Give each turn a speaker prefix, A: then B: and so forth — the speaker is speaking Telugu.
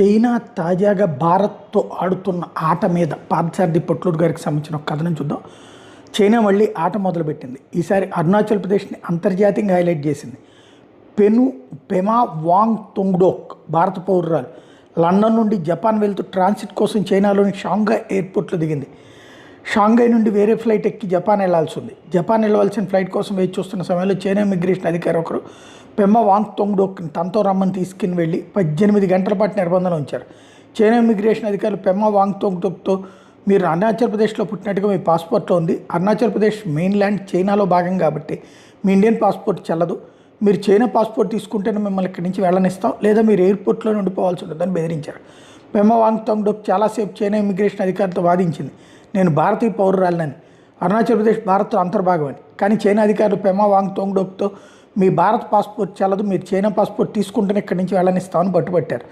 A: చైనా తాజాగా భారత్తో ఆడుతున్న ఆట మీద పార్థసారథి పొట్లూరు గారికి సంబంధించిన ఒక కథనం చూద్దాం. చైనా మళ్ళీ ఆట మొదలుపెట్టింది. ఈసారి అరుణాచల్ ప్రదేశ్ని అంతర్జాతీయంగా హైలైట్ చేసింది. పెను పెమా వాంగ్ తొంగ్డోక్ భారత పౌరురాలు లండన్ నుండి జపాన్ వెళ్తూ ట్రాన్సిట్ కోసం చైనాలోని షాంఘై ఎయిర్పోర్ట్లో దిగింది. షాంఘై నుండి వేరే ఫ్లైట్ ఎక్కి జపాన్ వెళ్ళాల్సి ఉంది. జపాన్ వెళ్ళవలసిన ఫ్లైట్ కోసం వేచి చూస్తున్న సమయంలో చైనా ఇమిగ్రేషన్ అధికారి ఒకరు పెమ్మ వాంగ్ తొంగ్డోక్ని తనతో రమ్మని తీసుకుని వెళ్ళి పద్దెనిమిది గంటల పాటు నిర్బంధన ఉంచారు. చైనా ఇమిగ్రేషన్ అధికారులు పెమ్మ వాంగ్ తొంగ్డోక్తో మీరు అరుణాచల్ ప్రదేశ్లో పుట్టినట్టుగా మీ పాస్పోర్ట్లో ఉంది. అరుణాచల్ ప్రదేశ్ మెయిన్ల్యాండ్ చైనాలో భాగం కాబట్టి మీ ఇండియన్ పాస్పోర్ట్ చెల్లదు. మీరు చైనా పాస్పోర్ట్ తీసుకుంటేనే మిమ్మల్ని ఇక్కడి నుంచి వెళ్ళనిస్తాం. లేదా మీరు ఎయిర్పోర్ట్లో ఉండిపోవాల్సి ఉంటుందని బెదిరించారు. పెమ్మ వాంగ్ తొంగ్డోక్ చాలాసేపు చైనా ఇమిగ్రేషన్ అధికారితో వాదించింది. నేను భారతీయ పౌరురాలని అరుణాచల్ ప్రదేశ్ భారత్ అంతర్భాగమని. కానీ చైనా అధికారులు పెమా వాంగ్ తోంగ్డోక్తో మీ భారత్ పాస్పోర్ట్ చాలదు మీరు చైనా పాస్పోర్ట్ తీసుకుంటేనే ఇక్కడి నుంచి వెళ్ళనిస్తామని పట్టుబట్టారు.